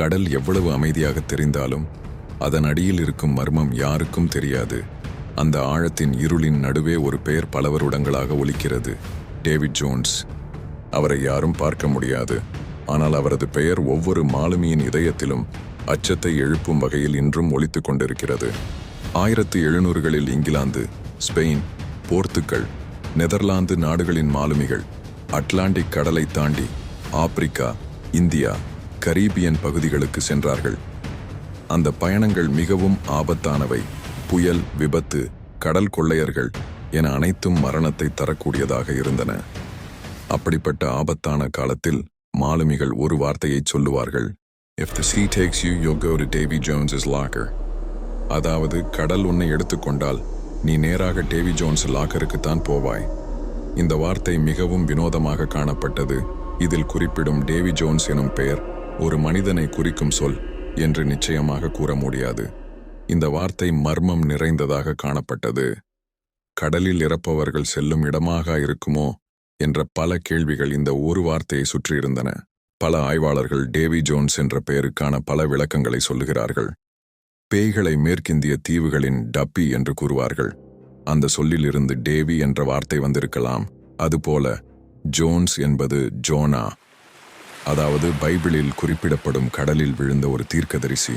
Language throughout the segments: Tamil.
கடல் எவ்வளவு அமைதியாக தெரிந்தாலும் அதன் அடியில் இருக்கும் மர்மம் யாருக்கும் தெரியாது. அந்த ஆழத்தின் இருளின் நடுவே ஒரு பெயர் பல வருடங்களாக ஒலிக்கிறது டேவிட் ஜோன்ஸ். அவரை யாரும் பார்க்க முடியாது. ஆனால் அவரது பெயர் ஒவ்வொரு மாலுமியின் இதயத்திலும் அச்சத்தை எழுப்பும் வகையில் இன்றும் ஒழித்து கொண்டிருக்கிறது. ஆயிரத்து எழுநூறுகளில் இங்கிலாந்து ஸ்பெயின் போர்த்துக்கல் நெதர்லாந்து நாடுகளின் மாலுமிகள் அட்லாண்டிக் கடலை தாண்டி ஆப்பிரிக்கா இந்தியா கரீபியன் பகுதிகளுக்கு சென்றார்கள். அந்த பயணங்கள் மிகவும் ஆபத்தானவை. புயல் விபத்து கடல் கொள்ளையர்கள் என அனைத்தும் மரணத்தை தரக்கூடியதாக இருந்தன. அப்படிப்பட்ட ஆபத்தான காலத்தில் மாலுமிகள் ஒரு வார்த்தையைச் சொல்லுவார்கள். If the sea takes you you go Davy Jones locker அதாவது கடல் உன்னை எடுத்துக்கொண்டால் நீ நேராக டேவி ஜோன்ஸ் லாக்கருக்கு தான் போவாய். இந்த வார்த்தை மிகவும் வினோதமாக காணப்பட்டது. இதில் குறிப்பிடும் டேவி ஜோன்ஸ் எனும் பெயர் ஒரு மனிதனை குறிக்கும் சொல் என்று நிச்சயமாக கூற முடியாது. இந்த வார்த்தை மர்மம் நிறைந்ததாக காணப்பட்டது. கடலில் இறப்பவர்கள் செல்லும் இடமாக இருக்குமோ என்ற பல கேள்விகள் இந்த ஒரு வார்த்தையை சுற்றியிருந்தன. பல ஆய்வாளர்கள் டேவி ஜோன்ஸ் என்ற பெயருக்கான பல விளக்கங்களை சொல்லுகிறார்கள். பேய்களை மேற்கிந்திய தீவுகளின் டப்பி என்று கூறுவார்கள். அந்த சொல்லிலிருந்து டேவி என்ற வார்த்தை வந்திருக்கலாம். அதுபோல ஜோன்ஸ் என்பது ஜோனா. அதாவது பைபிளில் குறிப்பிடப்படும் கடலில் விழுந்த ஒரு தீர்க்கதரிசி.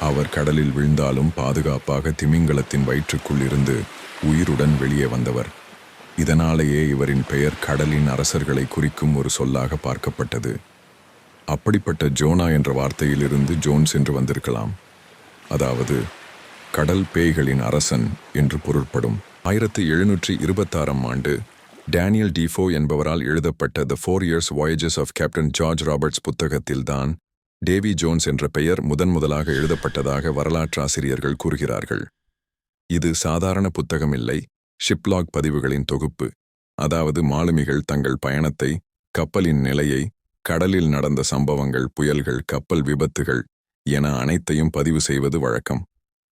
அவர் கடலில் விழுந்தாலும் பாதுகாப்பாக திமிங்கலத்தின் வயிற்றுக்குள் இருந்து உயிருடன் வெளியே வந்தவர். இதனாலேயே இவரின் பெயர் கடலின் அரசர்களை குறிக்கும் ஒரு சொல்லாக பார்க்கப்பட்டது. அப்படிப்பட்ட ஜோனா என்ற வார்த்தையிலிருந்து ஜோன்ஸ் என்று வந்திருக்கலாம். அதாவது கடல் பேய்களின் அரசன் என்று பொருள்படும். ஆயிரத்தி எழுநூற்றி இருபத்தாறாம் ஆண்டு டேனியல் டிஃபோ என்பவரால் எழுதப்பட்ட the four years voyages of captain George Roberts புத்தகத்தில்தான் Davy Jones என்ற பெயர் முதன் முதலாக எழுதப்பட்டதாக வரலாற்றாசிரியர்கள் கூறுகிறார்கள். இது சாதாரண புத்தகம் இல்லை ஷிப்லாக் பதிவுகளின் தொகுப்பு. அதாவது மாலுமிகள் தங்கள் பயணத்தை கப்பலின் நிலையை கடலில் நடந்த சம்பவங்கள் புயல்கள் கப்பல் விபத்துகள் என அனைத்தையும் பதிவு செய்வது வழக்கம்.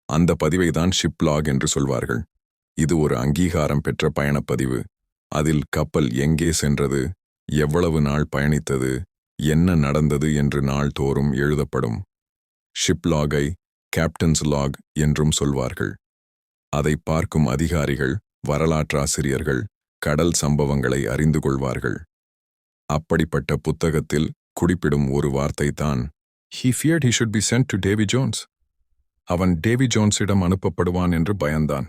அந்த பதிவைதான் ஷிப்லாக் என்று சொல்வார்கள். இது ஒரு அங்கீகாரம் பெற்ற பயணப்பதிவு. அதில் கப்பல் எங்கே சென்றது எவ்வளவு நாள் பயணித்தது என்ன நடந்தது என்று நாள் தோறும் எழுதப்படும். ஷிப்லாகை கேப்டன்ஸ் லாக் என்றும் சொல்வார்கள். அதை பார்க்கும் அதிகாரிகள் வரலாற்றாசிரியர்கள் கடல் சம்பவங்களை அறிந்து கொள்வார்கள். அப்படிப்பட்ட புத்தகத்தில் குறிப்பிடும் ஒரு வார்த்தை தான் he feared he should be sent to Davy Jones அவன் டேவி ஜோன்ஸிடம் அனுப்பப்படுவான் என்று பயந்தான்.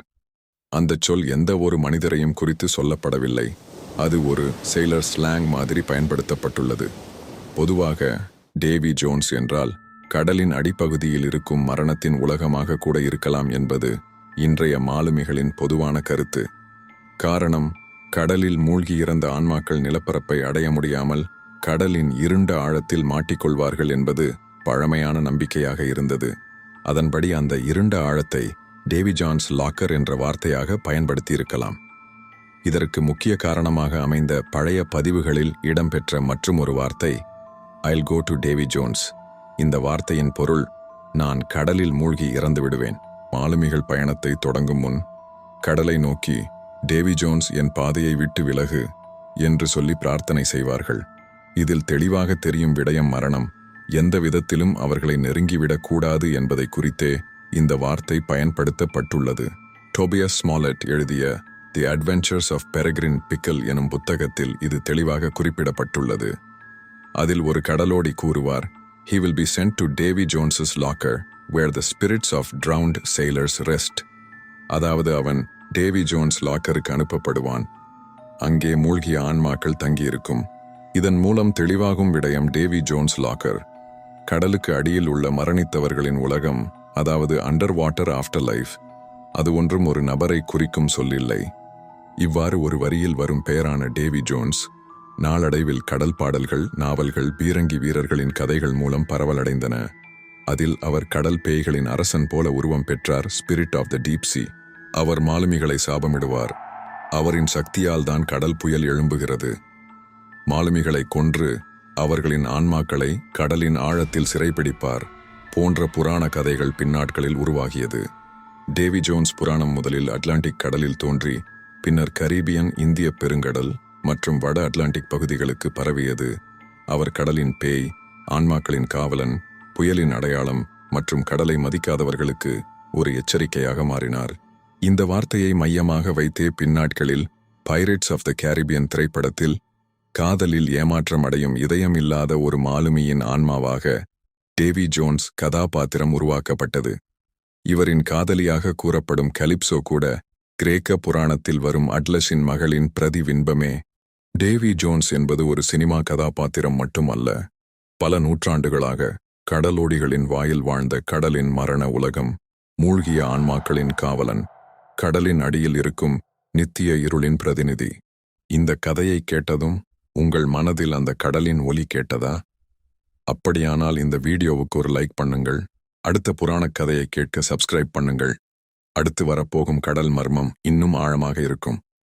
அந்தச் சொல் எந்த ஒரு மனிதரையும் குறித்து சொல்லப்படவில்லை. அது ஒரு செயலர் ஸ்லாங் மாதிரி பயன்படுத்தப்பட்டுள்ளது. பொதுவாக டேவி ஜோன்ஸ் என்றால் கடலின் அடிப்பகுதியில் இருக்கும் மரணத்தின் உலகமாக கூட இருக்கலாம் என்பது இன்றைய மாலுமிகளின் பொதுவான கருத்து. காரணம் கடலில் மூழ்கி இறந்த ஆன்மாக்கள் நிலப்பரப்பை அடைய முடியாமல் கடலின் இருண்ட ஆழத்தில் மாட்டிக்கொள்வார்கள் என்பது பழமையான நம்பிக்கையாக இருந்தது. அதன்படி அந்த இருண்ட ஆழத்தை டேவி ஜான்ஸ் லாக்கர் என்ற வார்த்தையாக பயன்படுத்தியிருக்கலாம். இதற்கு முக்கிய காரணமாக அமைந்த பழைய பதிவுகளில் இடம்பெற்ற மற்றும் ஒரு வார்த்தை I'll go to Davy Jones இந்த வார்த்தையின் பொருள் நான் கடலில் மூழ்கி இறந்து விடுவேன். மாலுமிகள் பயணத்தை தொடங்கும் முன் கடலை நோக்கி டேவி ஜோன்ஸ் என் பாதையை விட்டு விலகு என்று சொல்லி பிரார்த்தனை செய்வார்கள். இதில் தெளிவாக தெரியும் விடயம் மரணம். எந்த விதத்திலும் அவர்களை நெருங்கிவிடக் கூடாது என்பதை குறித்தே இந்த வார்த்தை பயன்படுத்தப்பட்டுள்ளது. டோபியஸ் ஸ்மாலட் எழுதிய தி அட்வென்ச்சர்ஸ் ஆஃப் பெரகிரின் பிக்கல் எனும் புத்தகத்தில் இது தெளிவாக குறிப்பிடப்பட்டுள்ளது. அதில் ஒரு கடலோடி கூறுவார் he will be sent to Davy Jones's locker where the spirits of drowned sailors rest அதாவது அவன் டேவி ஜோன்ஸ் லாக்கருக்கு அனுப்பப்படுவான். அங்கே மூழ்கிய ஆன்மாக்கள் தங்கியிருக்கும். இதன் மூலம் தெளிவாகும் விடயம் டேவி ஜோன்ஸ் லாக்கர் கடலுக்கு அடியில் உள்ள மரணித்தவர்களின் உலகம் அதாவது அண்டர் வாட்டர் ஆஃப்டர் லைஃப் அது ஒன்றும் ஒரு நபரை குறிக்கும் சொல்லில்லை. இவ்வாறு ஒரு வரியில் வரும் பெயரான டேவி ஜோன்ஸ் நாளடைவில் கடல் பாடல்கள் நாவல்கள் பீரங்கி வீரர்களின் கதைகள் மூலம் பரவலடைந்தன. அதில் அவர் கடல் பேய்களின் அரசன் போல உருவம் பெற்றார் spirit of the deep sea அவர் மாலுமிகளை சாபமிடுவார். அவரின் சக்தியால் தான் கடல் புயல் எழும்புகிறது. மாலுமிகளை கொன்று அவர்களின் ஆன்மாக்களை கடலின் ஆழத்தில் சிறைப்பிடிப்பார் போன்ற புராண கதைகள் பின்னாட்களில் உருவாகியது. டேவி ஜோன்ஸ் புராணம் முதலில் அட்லாண்டிக் கடலில் தோன்றி பின்னர் கரீபியன் இந்திய பெருங்கடல் மற்றும் வட அட்லாண்டிக் பகுதிகளுக்கு பரவியது. அவர் கடலின் பேய் ஆன்மாக்களின் காவலன் புயலின் அடையாளம் மற்றும் கடலை மதிக்காதவர்களுக்கு ஒரு எச்சரிக்கையாக மாறினார். இந்த வார்த்தையை மையமாக வைத்தே பின்னாட்களில் பைரேட்ஸ் ஆஃப் த கேரிபியன் திரைப்படத்தில் காதலில் ஏமாற்றம் அடையும் இதயமில்லாத ஒரு மாலுமியின் ஆன்மாவாக டேவி ஜோன்ஸ் கதாபாத்திரம் உருவாக்கப்பட்டது. இவரின் காதலியாக கூறப்படும் கலிப்சோ கூட கிரேக்க புராணத்தில் வரும் அட்லஸின் மகளின் பிரதிபிம்பமே. டேவி ஜோன்ஸ் என்பது ஒரு சினிமா கதாபாத்திரம் மட்டுமல்ல பல நூற்றாண்டுகளாக கடலோடிகளின் வாயில் வாழ்ந்த கடலின் மரண உலகம் மூழ்கிய ஆன்மாக்களின் காவலன் கடலின் அடியில் இருக்கும் நித்திய இருளின் பிரதிநிதி. இந்த கதையை கேட்டதும் உங்கள் மனதில் அந்த கடலின் ஒலி கேட்டதா? அப்படியானால் இந்த வீடியோவுக்கு ஒரு லைக் பண்ணுங்கள். அடுத்த புராணக் கதையை கேட்க சப்ஸ்கிரைப் பண்ணுங்கள். அடுத்து வரப்போகும் கடல் மர்மம் இன்னும் ஆழமாக இருக்கும்.